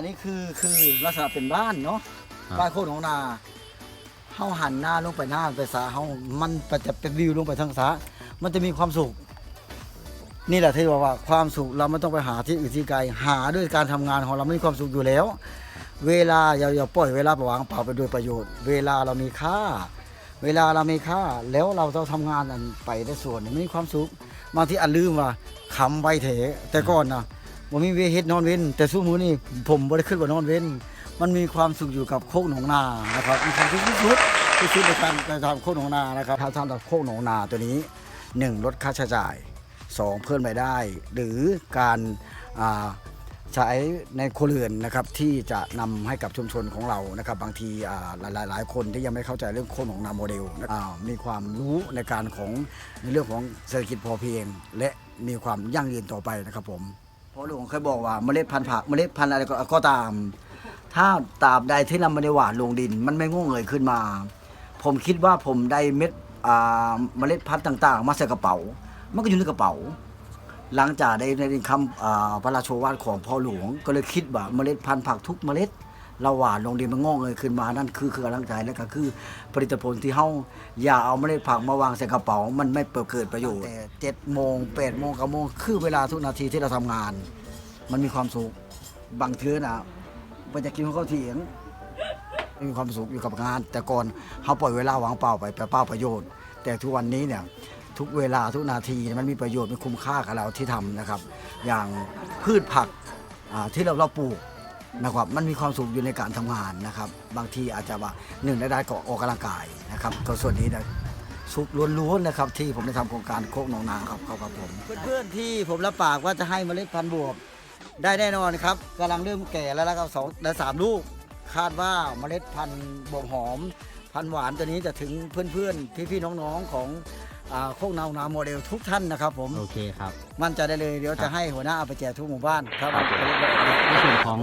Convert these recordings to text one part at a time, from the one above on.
อันนี้คือคือลักษณะเป็นบ้านเนาะครับ บ้านโคกหนองนาเฮาหันหน้าลงไปหน้าไปสาเฮามันจะเป็นวิวลงไปทางสามันจะมีความสุข นี่แหละที่บอกว่าความสุขเราไม่ต้องไปหาที่อื่นที่ไกลหาด้วยการทำงานของเราไม่มีความสุขอยู่แล้ว เวลาอย่าอย่าปล่อยเวลาไปวางเปล่าไปโดยประโยชน์ เวลาเรามีค่า เวลาเรามีค่า แล้วเราต้องทำงานอันไปได้ส่วนหนึ่งไม่มีความสุขบางทีอันลืมว่าคำไว้เถแต่ก่อนนะ ผมมีเวเฮ็ดนอนเว้น แต่สู้มือนี่ผมบ่ได้ขึ้นว่านอนเว้น มันมีความสุขอยู่กับโคกหนองนานะครับมีความสุขที่สุดที่สุดในการการทำโคกหนองนานะครับถ้าทำโคกหนองนาตัวนี้หนึ่งลดค่าใช้จ่ายสองเพิ่มรายได้ หรือการอ่าใช้ในครัวเรือนนะครับที่จะนำให้กับชุมชนของเรานะครับ บางทีหลายหลายคนที่ยังไม่เข้าใจเรื่องโคนของนาโมเดลมีความรู้ในการของในเรื่องของเศรษฐกิจพอเพียง และมีความยั่งยืนต่อไปนะครับผม เพราะหลวงเคยบอกว่าเมล็ดพันธุ์ผักเมล็ดพันธุ์อะไรก็ก็ตาม ถ้าตราบใดที่เราไม่ได้หว่านลงดิน มันไม่งอกเงยขึ้นมา ผมคิดว่าผมได้เม็ดอ่าเมล็ดพันธุ์ต่าง ๆ มาใส่กระเป๋า มันก็อยู่ในกระเป๋า หลังจากได้ได้คำอ่าพระราชโอวาทของพ่อหลวงก็เลยคิดว่าเมล็ดพันธุ์ผักทุกเมล็ด เราหว่านลงดินมันงอกเงยขึ้นมานั่นคือคือกำลังใจและก็คือผลิตผลที่เฮาอย่าเอาเมล็ดผักมาวางใส่กระเป๋ามันไม่เกิดประโยชน์แต่เจ็ดโมงแปดโมงเก้าโมงคือเวลาทุกนาทีที่เราทำงาน มันมีความสุขบางเทื่อนะมันจะกินข้าวเถียงมีความสุขอยู่กับงาน แต่ก่อนเขาปล่อยเวลาวางเปล่าไปไปเปล่าประโยชน์ แต่ทุกวันนี้เนี่ยทุกเวลาทุกนาทีมันมีประโยชน์มันคุ้มค่ากับเราที่ทำนะครับ อย่างพืชผักอ่าที่เราเราปลูก นะครับมันมีความสุขอยู่ในการทำงานนะครับ บางทีอาจจะว่าหนึ่งได้ได้ก็ออกกำลังกายนะครับก็ส่วนนี้นะสุขล้วนๆนะครับ ที่ผมได้ทำโครงการโคกหนองนาครับครับครับผมเพื่อนๆที่ผมรับปากว่าจะให้เมล็ดพันธุ์บวบได้แน่นอนครับกำลังเริ่มแก่แล้วแล้วก็สองและสามลูก คาดว่าเมล็ดพันธุ์บวบหอม พันธุ์หวานตัวนี้จะถึงเพื่อนๆพี่ๆน้องๆของอ่าโคกนาวนาโมเดลทุกท่านนะครับผมโอเคครับมั่นใจได้เลยเดี๋ยวครัจะบให้หัวหน้าเอาไปแจกทุกหมู่บ้านครับในส่วนของ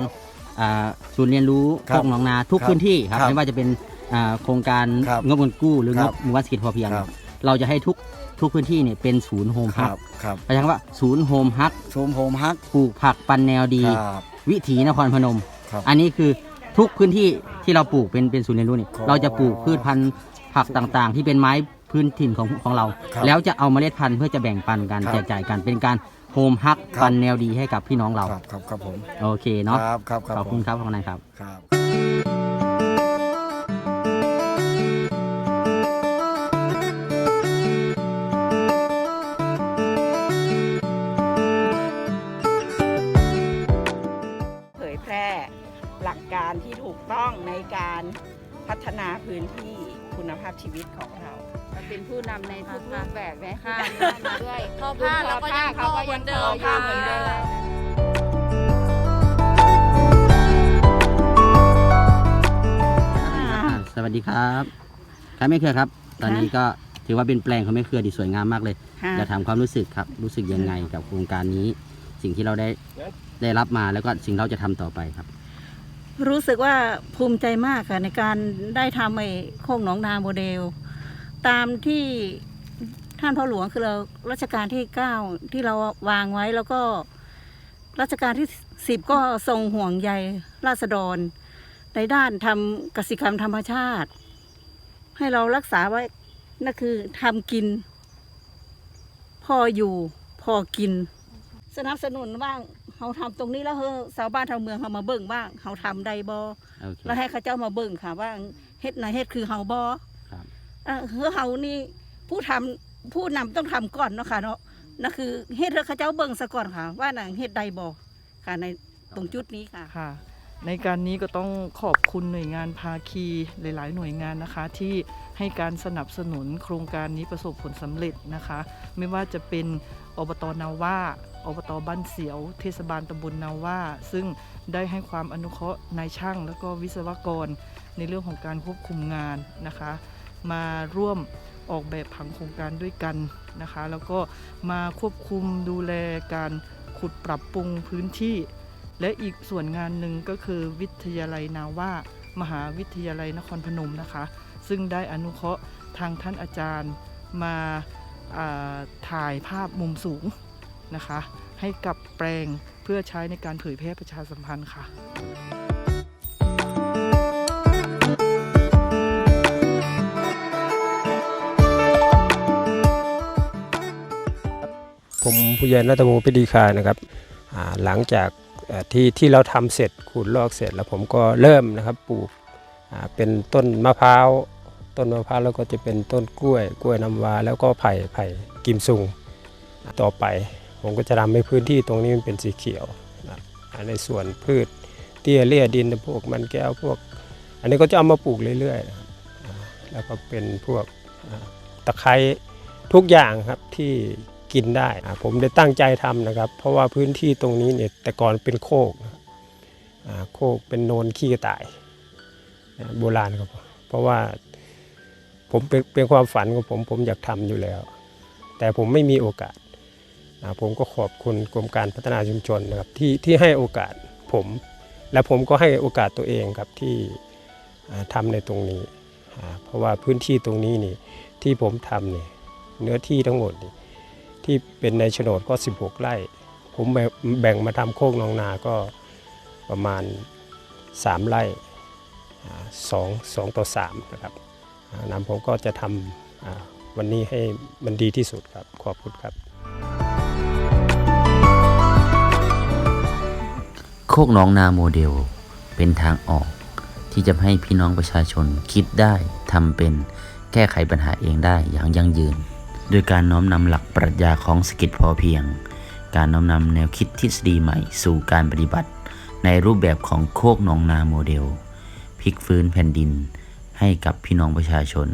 อ่าศูนย์เรียนรู้ครับโคกหนองนาทุกครับพื้นที่ครับครับไม่ว่าจะเป็นอ่าโครงการครับงบเงินกู้หรือคงรับบหมู่บ้านเศรษฐกิจพอเพียง ครับ เราจะให้ทุกทุกพื้นที่เนี่ยเป็นศูนย์โฮมคฮัรักบครับไปใช้คำว่าศูนย์โฮมฮักชมโฮมฮักปลูกผักปันแนวดี ครับ วิถีนครพนม ครับอันนี้คือทุกพื้นที่ที่เราปลูกเป็นเป็นศูนย์เรียนรู้นี่ครับเราจะปลูกพืชพันธุ์ผักต่างๆ ที่เป็นไม้พื้นถิ่นของของเรา ครับแล้วจะเอาเมล็ดพันธุ์เพื่อจะแบ่งปันกันครับแจกจ่ายกันเป็นการ โฮมฮักครับปันแนวดีให้กับพี่น้องเรา ครับครับครับผมโอเคเนาะครับครับครับขอบคุณครับขอบคุณนายครับครับเผยแพร่หลักการที่ถูกต้องในการพัฒนาพื้นที่ คุณภาพชีวิตของเราเรา เป็นผู้นำในทุกรูปแบบเลยค่ะค่ะมาด้วยทอผ้าเราก็ยังเขาทอก็เหมืยัอนงเดิมทอผ้าเหมือนเดิมสวัสดีครับครับแม่เครือครับ ตอนนี้ก็ถือว่าเป็นแปลงของแม่เครือที่สวยงามมากเลยค่ะ จะถามความรู้สึกครับ รู้สึกยังไงกับโครงการนี้ สิ่งที่เราได้ได้รับมาแล้วก็สิ่งเราจะทำต่อไปครับ รู้สึกว่าภูมิใจมากค่ะในการได้ทำไอ้โคกหนองนาโมเดล ตามที่ท่านพ่อหลวงคือเรารัชกาลที่เก้าที่เราวางไว้แล้วก็รัชกาลที่สิบก็ทรงห่วงใยราษฎร ในด้านทำกสิกรรมธรรมชาติ ให้เรารักษาไว้นั่นคือทำกิน พออยู่พอกิน สนับสนุนบ้าง เขาทำตรงนี้แล้วเฮ้อชาวบ้านชาวเมืองเขามาเบิ่งบ้างเขาทำได้บอโอเค แล้วให้เขาเจ้ามาเบิ่งค่ะ ว่าเฮ็ดไหนเฮ็ดคือเฮาบอครับเออเฮ้อเฮานี่ผู้ทำผู้นำต้องทำก่อนเนาะค่ะเนาะนั่นคือเฮ็ดให้เขาเจ้าเบิ่งซะก่อนค่ะ ว่าน่ะเฮ็ดได้บ่ค่ะในตรงจุดนี้ค่ะ ค่ะในการนี้ก็ต้องขอบคุณหน่วยงานภาคีหลายๆ หน่วยงานนะคะ ที่ให้การสนับสนุนโครงการนี้ประสบผลสำเร็จนะคะ ไม่ว่าจะเป็นอบตนาว่า อบตบ้านเสียว เทศบาลตำบลนาว่า ซึ่งได้ให้ความอนุเคราะห์นายช่าง แล้วก็วิศวกร ในเรื่องของการควบคุมงานนะคะ มาร่วมออกแบบผังโครงการด้วยกันนะคะ แล้วก็มาควบคุมดูแลการขุดปรับปรุงพื้นที่ และอีกส่วนงานหนึ่งก็คือวิทยาลัยนาว่า มหาวิทยาลัยนครพนมนะคะ ซึ่งได้อนุเคราะห์ทางท่านอาจารย์มาาถ่ายภาพมุมสูง นะคะ ให้กับแปลงเพื่อใช้ในการเผยแพร่ประชาสัมพันธ์ค่ะผมผู้ใหญ่นัตโมปิดีคานะครับหลังจากที่ที่เราทำเสร็จขูดลอกเสร็จแล้วผมก็เริ่มนะครับปลูกเป็นต้นมะพร้าวต้นมะพร้าวแล้วก็จะเป็นต้นกล้วย กล้วยน้ำว้าแล้วก็ไผ่ไผ่กิมซุงต่อไป ผมก็จะทำให้พื้นที่ตรงนี้มันเป็นสีเขียวนะในส่วนพืชเตี้ยเลี่ยดินพวกมันแก้วพวก อันนี้ก็จะเอามาปลูกเรื่อยๆนะแล้วก็เป็นพวกตะไคร้ทุกอย่างครับที่กินได้ผมได้ตั้งใจทำนะครับ เพราะว่าพื้นที่ตรงนี้เนี่ยแต่ก่อนเป็นโคกโคกเป็นโนนขี้กระต่ายโบราณครับเพราะว่าผมเป็นเป็นความฝันของผมผมอยากทำอยู่แล้ว แต่ผมไม่มีโอกาส ผมก็ขอบคุณกรมการพัฒนาชุมชนนะครับที่ที่ให้โอกาสผม และผมก็ให้โอกาสตัวเองครับที่อ่าทำในตรงนี้ เพราะว่าพื้นที่ตรงนี้นี่ที่ผมทำนี่เนื้อที่ทั้งหมดนี่ที่เป็นในโฉนดก็ 16 ไร่ ผมแบ่งมาทำโคกนองนาก็ประมาณ 3 ไร่สองสองต่อ3นะครับอ่านำผมก็จะทำวันนี้ให้มันดีที่สุดครับ ขอบคุณครับ คกน้องนาโมเดล เป็นทางออกที่จะให้พี่น้องประชาชนคิดได้ทำเป็นแก้ไขปัญหาเองได้อย่างยั่งยืน โดยการน้อมนำหลักปรัชญาของสกิจพอเพียง การน้อมนำแนวคิดทฤษฎีใหม่ สู่การปฏิบัติ ในรูปแบบของโคกหนองนาโมเดลพลิกฟื้นแผ่นดินให้กับพี่น้องประชาชน